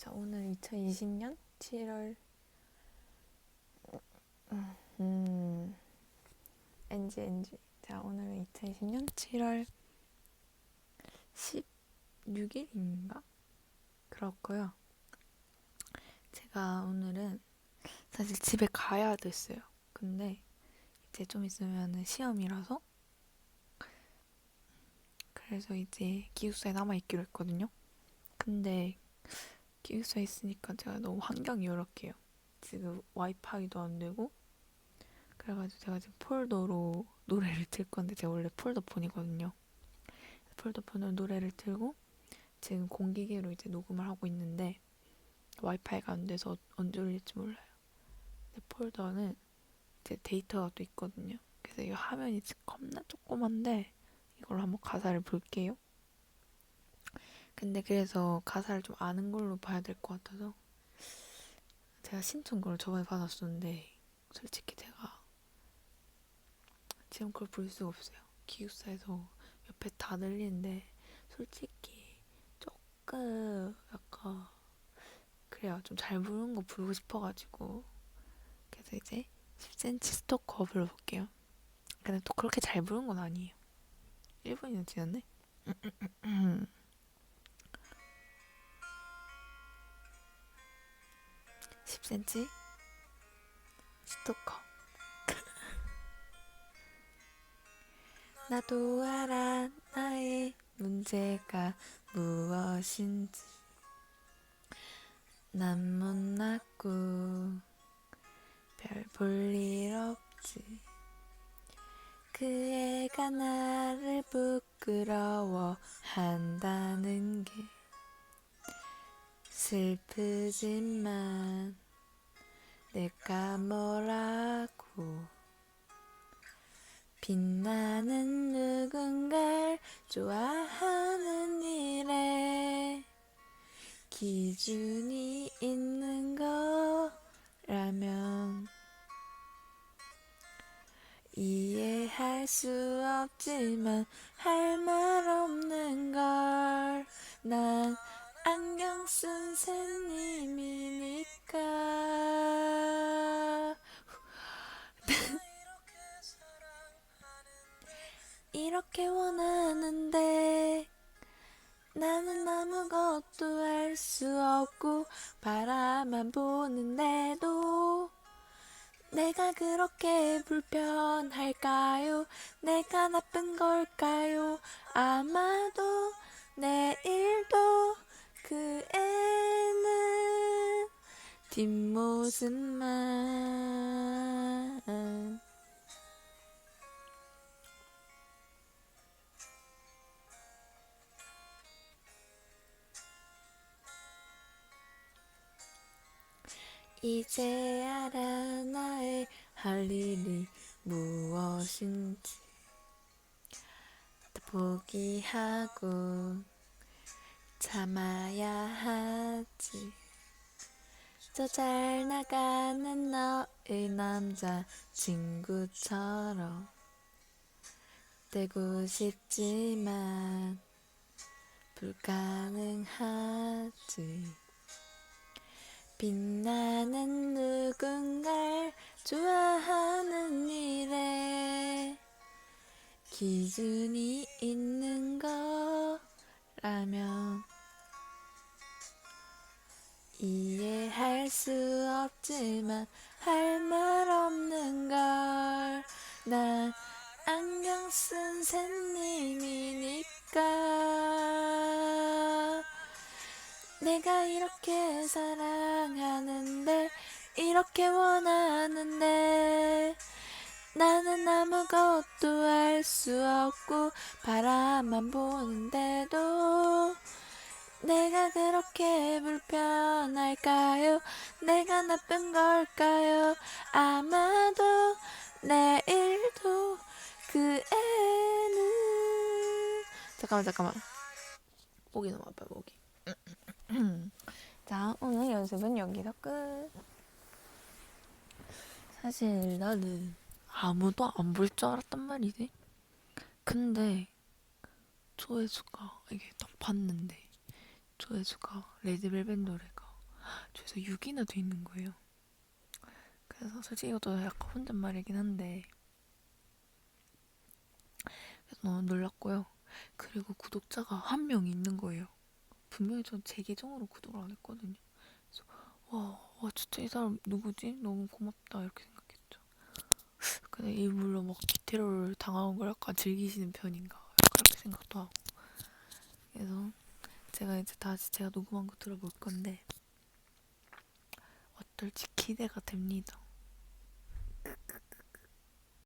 자, 오늘 2020년 7월 음 NG NG 자, 오늘은 2020년 7월 16일인가? 그렇고요. 제가 오늘은 사실 집에 가야 됐어요. 근데 이제 좀 있으면은 시험이라서 그래서 이제 기숙사에 남아 있기로 했거든요. 근데 기숙사에 있으니까 제가 너무 환경이 열악해요. 지금 와이파이도 안 되고 그래가지고 제가 지금 폴더로 노래를 틀 건데 제가 원래 폴더폰이거든요. 폴더폰으로 노래를 틀고 지금 공기계로 이제 녹음을 하고 있는데 와이파이가 안 돼서 언제 올릴지 몰라요. 근데 폴더는 제 데이터가 또 있거든요. 그래서 이 화면이 겁나 조그만데 이걸로 한번 가사를 볼게요. 근데 그래서 가사를 좀 아는 걸로 봐야 될 것 같아서 제가 신청곡을 저번에 받았었는데 솔직히 제가 지금 그걸 볼 수가 없어요. 기숙사에서 옆에 다 들리는데 솔직히 조금 약간 그래요. 좀 잘 부르는 거 부르고 싶어가지고 그래서 이제 10cm 스토커 불러볼게요. 근데 또 그렇게 잘 부르는 건 아니에요. 1분이나 지났네? 10cm 스토커. 나도 알아 나의 문제가 무엇인지. 난 못났고 별 볼 일 없지. 그 애가 나를 부끄러워 한다는 게 슬프지만 내가 뭐라고 빛나는 누군가를 좋아하는 일에 기준이 있는 거라면 이해할 수 없지만 할 말 없는 걸 난 안경 쓴 새님이 이렇게 원하는데 나는 아무것도 할 수 없고 바라만 보는데도 내가 그렇게 불편할까요? 내가 나쁜 걸까요? 아마도 내일도 그 애는 뒷모습만 이제 알아 나의 할 일이 무엇인지 다 포기하고 참아야 하지. 저 잘 나가는 너의 남자 친구처럼 되고 싶지만 불가능하지 빛나는 누군가를 좋아하는 일에 기준이 있는 거라면 이해할 수 없지만 할 말 없는 걸. 난 안경 쓴 새님이니까 내가 이렇게 사랑하는데 이렇게 원하는데 나는 아무것도 할 수 없고 바라만 보는데도 내가 그렇게 불편할까요? 내가 나쁜 걸까요? 아마도 내일도 그 애는 잠깐만 잠깐만 목이 너무 아파 목이 자, 오늘 연습은 여기서 끝. 사실 나는 아무도 안 볼 줄 알았단 말이지. 근데 조회수가 이게 딱 봤는데 조회수가 레드벨벳 노래가 조회수 6이나 돼 있는 거예요. 그래서 솔직히 이것도 약간 혼잣말이긴 한데 그래서 너무 놀랐고요. 그리고 구독자가 한 명 있는 거예요. 분명히 전 제 계정으로 구독을 안 했거든요. 그래서 와, 와 진짜 이 사람 누구지? 너무 고맙다 이렇게 생각했죠. 근데 일부러 막 디테러를 당하는 걸 약간 즐기시는 편인가 그렇게 생각도 하고. 그래서 제가 이제 다시 제가 녹음한 거 들어볼 건데 어떨지 기대가 됩니다.